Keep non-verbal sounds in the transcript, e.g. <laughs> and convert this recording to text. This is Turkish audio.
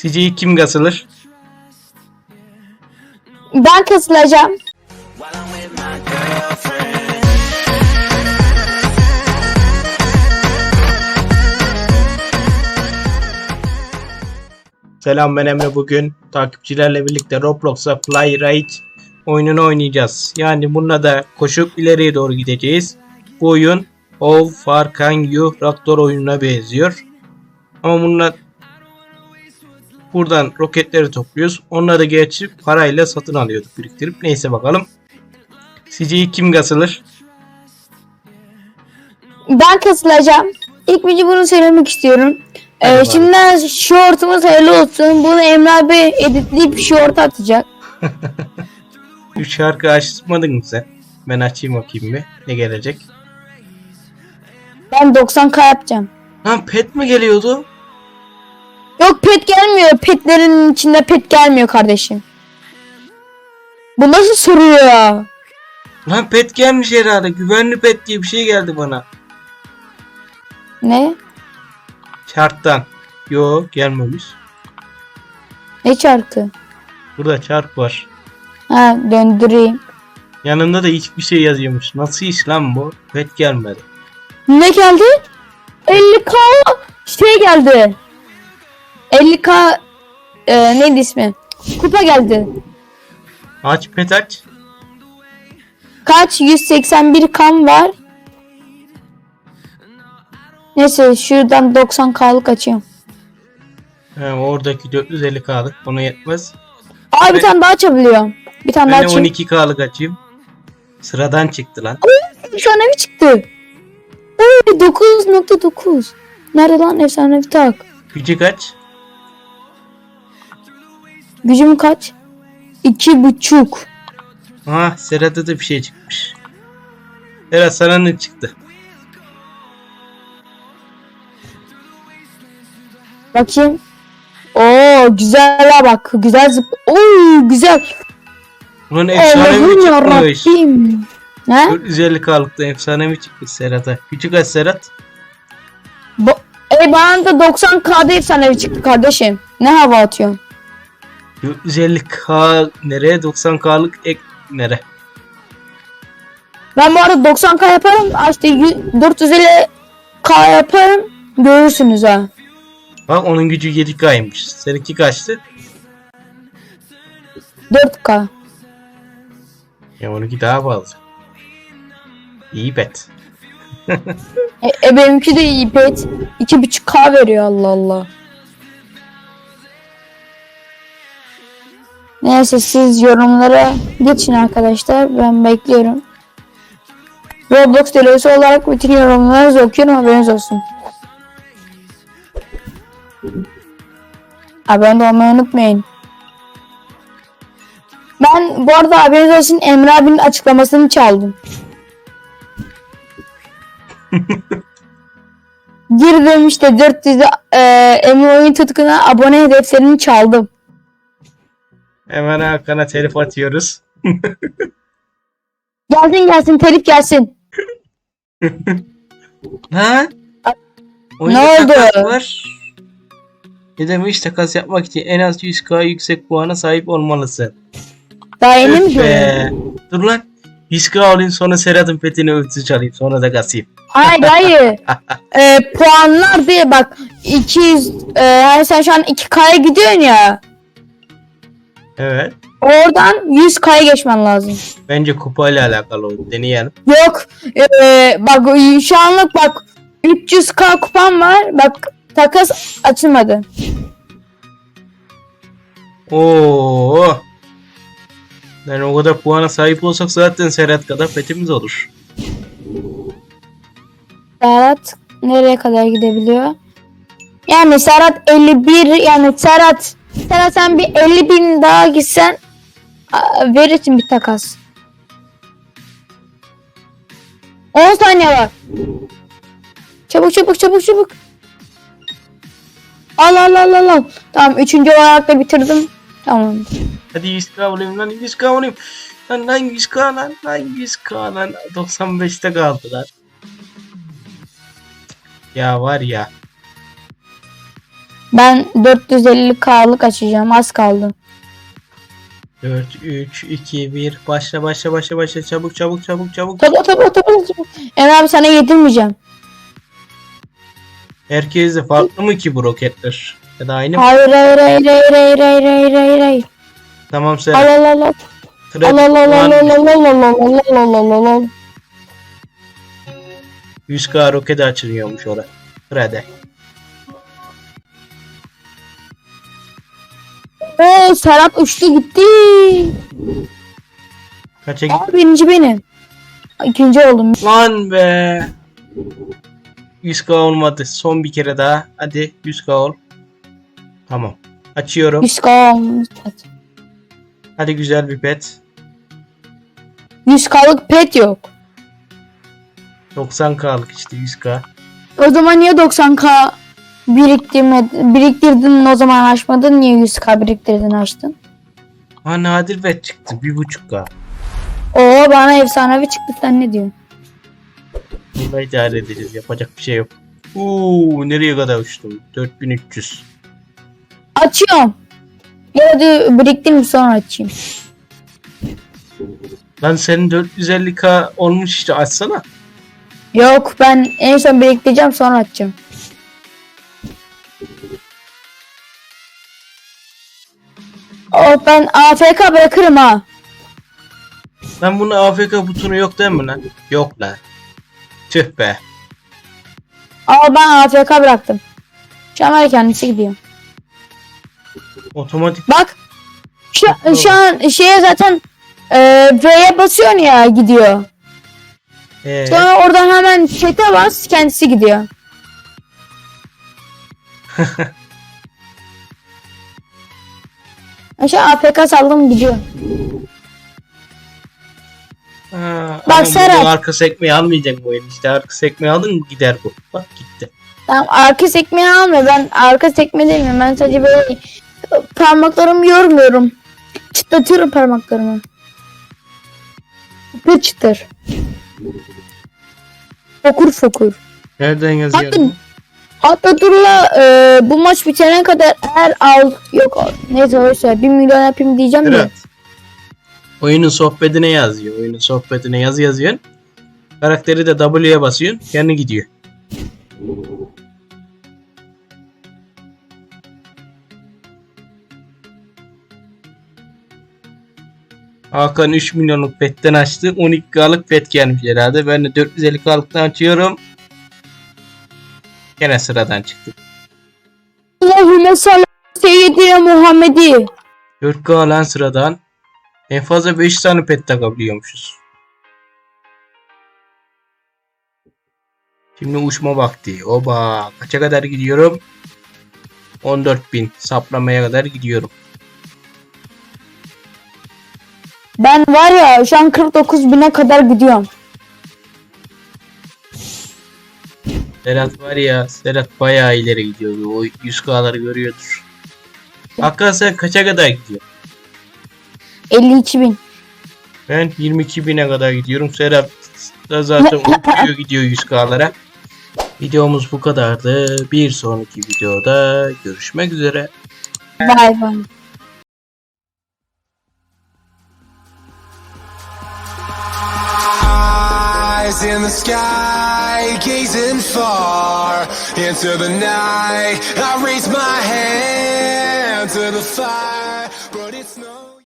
Sizce kim kasılır? Ben kasılacağım. Selam ben Emre bugün takipçilerle birlikte Roblox'a Fly Ride oyununu oynayacağız. Yani bununla da koşup ileriye doğru gideceğiz. Bu oyun How Far Can You Raptor oyununa benziyor. Ama bununla buradan roketleri topluyoruz. Onları da gerçi parayla satın alıyorduk biriktirip. Neyse bakalım. Sizce ilk kim kasılır? Ben kasılacağım. İlk önce bunu söylemek istiyorum. Ee, Hadi şimdiden şortumuz hayırlı olsun. Bunu Emre abi editleyip şort atacak. <laughs> Şu şarkı açmadın mı sen? Ben açayım bakayım bir. Ne gelecek? Ben 90k yapacağım. Lan pet mi geliyordu? Yok pet gelmiyor. Petlerin içinde pet gelmiyor kardeşim. Bu nasıl soruyor ya? Lan pet gelmiş herhalde. Güvenli pet diye bir şey geldi bana. Ne? Çarktan. Yo gelmemiş. Ne çarkı? Burada çark var. Ha döndüreyim. Yanında da hiçbir şey yazıyormuş. Nasıl iş lan bu? Pet gelmedi. Ne geldi? 50k şey geldi. 50k e, neydi ismi? Kupa geldi. Aç pet aç. Kaç? 181 kam var. Neyse şuradan 90k'lık açıyorum. He, oradaki 450k'lık buna yetmez. Aa bir Evet. tane daha açabiliyorum. Bir tane daha Ben de açayım. 12k'lık açayım. Sıradan çıktı lan. Efsanevi çıktı. Oo 9.9. Nerede lan efsanevi tak? Gücü kaç? Gücüm kaç? İki buçuk. Ha Serhat'ta da bir şey çıkmış. Serhat sana ne çıktı? Bakayım. Oo güzel ha bak. Güzel zıp. Oo güzel. Ulan efsane Allah'ım mi çıkmış? yarabbim. Ne? 450k'lıkta efsane mi çıkmış Serhat'a? Gücü kaç Serhat? Bu, e bana da 90k'da efsanevi çıktı kardeşim. Ne hava atıyorsun? 450k nereye? 90k'lık ek nere? Ben bu arada 90k yaparım. İşte 450k yaparım. Görürsünüz ha. Bak onun gücü 7k'ymış. Seninki kaçtı? 4k. Ya onunki daha fazla. İyi bet. <laughs> E, e benimki de iyi pet. 2.5k veriyor Allah Allah. Neyse siz yorumlara geçin arkadaşlar. Ben bekliyorum. Roblox delisi olarak bütün yorumlarınızı okuyorum haberiniz olsun. Abone olmayı unutmayın. Ben bu arada haberiniz olsun Emre abinin açıklamasını çaldım. <laughs> Girdim işte 400 e, Emre oyun tutkuna abone hedeflerini çaldım. Hemen Hakan'a telif atıyoruz. <laughs> Gelsin gelsin telif gelsin. <laughs> Ha? Oyunda Ne oldu? takas Var. Ne demiş takas yapmak için en az 100k yüksek puana sahip olmalısın. Daha yeni mi. Dur lan. 100k alayım sonra Serhat'ın petini ölçü çalayım sonra da kasayım. Hayır hayır. <laughs> e, puanlar diye bak 200 e, yani sen şu an 2K'ya gidiyorsun ya. Evet. Oradan 100K'ya geçmen lazım. Bence kupayla alakalı o. Deneyelim. Yok e, bak şu anlık bak 300K kupam var. Bak takas açılmadı. Oo. Yani o kadar puana sahip olsak zaten Serhat kadar petimiz olur. Serhat nereye kadar gidebiliyor? Yani Serhat 51 yani Serhat Serhat sen bir 50 bin daha gitsen verirsin bir takas. 10 saniye var. Çabuk çabuk çabuk çabuk. Al al al al al. Tamam üçüncü olarak da bitirdim. Tamam. Hadi 100k alayım lan 100k alayım. Lan lan 100k lan lan 100k lan 95'te kaldı lan. Ya var ya. Ben 450k'lık açacağım. Az kaldı. 4, 3, 2, 1. Başla başla başla başla. Çabuk çabuk çabuk çabuk. Tabii tabii tabii. tabii. Emre abi sana yedirmeyeceğim. Herkese farklı mı ki bu roketler? Ya da aynı mı? Hayır hayır hayır hayır hayır hayır hayır hayır hayır. Tamam Al sen. al al al. Al al al al al al al al al al al al. 100k roket açılıyormuş orada. Hadi. Oo Serhat uçtu gitti. Kaça git? Aa birinci benim. İkinci oldum. Lan be. 100k olmadı. Son bir kere daha. Hadi 100k ol. Tamam. Açıyorum. 100k olmuş. Hadi güzel bir pet. 100k'lık pet yok. 90k'lık işte 100k. O zaman niye 90k biriktirmedin, biriktirdin o zaman açmadın niye 100k biriktirdin açtın? Ha nadir pet çıktı. 1.5k. Oo bana efsanevi çıktı sen ne diyorsun? Bununla idare edeceğiz. Yapacak bir şey yok. Uuu nereye kadar uçtum? 4300. Açıyorum. Ya hadi biriktireyim sonra açayım. Lan senin 450k olmuş işte açsana. Yok ben en son biriktireceğim sonra açacağım. Oh ben AFK bırakırım ha. Lan bunun AFK butonu yok değil mi lan? Yok lan. Tüh be. Aa ben AFK bıraktım. Şu an var kendisi gidiyor. Otomatik Bak. Şu, şu an şeye zaten e, V'ye basıyorsun ya gidiyor. ee, Sonra oradan hemen chat'e bas kendisi gidiyor. <laughs> Aşağı AFK saldım gidiyor. ha, Bak Serhat. arka sekmeyi almayacak bu oyun. İşte arka sekmeyi aldın gider bu. Bak gitti. Tamam arka sekmeyi alma ben arka sekme demiyorum ben sadece böyle parmaklarımı yormuyorum. Çıtlatıyorum parmaklarımı. Çıtır çıtır. Fokur fokur. Nereden yazıyor? Hatta, durla e, bu maç bitene kadar eğer al yok neyse öyle bir milyon yapayım diyeceğim de. Oyunun sohbetine yazıyor. Oyunun sohbetine yazı yazıyorsun. Karakteri de W'ye basıyorsun. Kendi gidiyor. Hakan 3 milyonluk petten açtı. 12K'lık pet gelmiş herhalde. Ben de 450K'lıktan açıyorum. Gene sıradan çıktı. Allahümme salli seyyidine Muhammedi. 4K lan sıradan. En fazla 5 tane pet takabiliyormuşuz. Şimdi uçma vakti. Oba. Kaça kadar gidiyorum? 14.000 saplamaya kadar gidiyorum. Ben var ya şu an 49 bine kadar gidiyorum. Serhat var ya Serhat bayağı ileri gidiyor. O 100K'ları görüyordur. Hakan sen kaça kadar gidiyorsun? 52 bin. Ben 22.000'e kadar gidiyorum. Serhat da zaten uçuyor gidiyor 100K'lara. Videomuz bu kadardı. Bir sonraki videoda görüşmek üzere. Bay bay. Eyes in the sky, gazing far into the night. I raise my hand to the fire.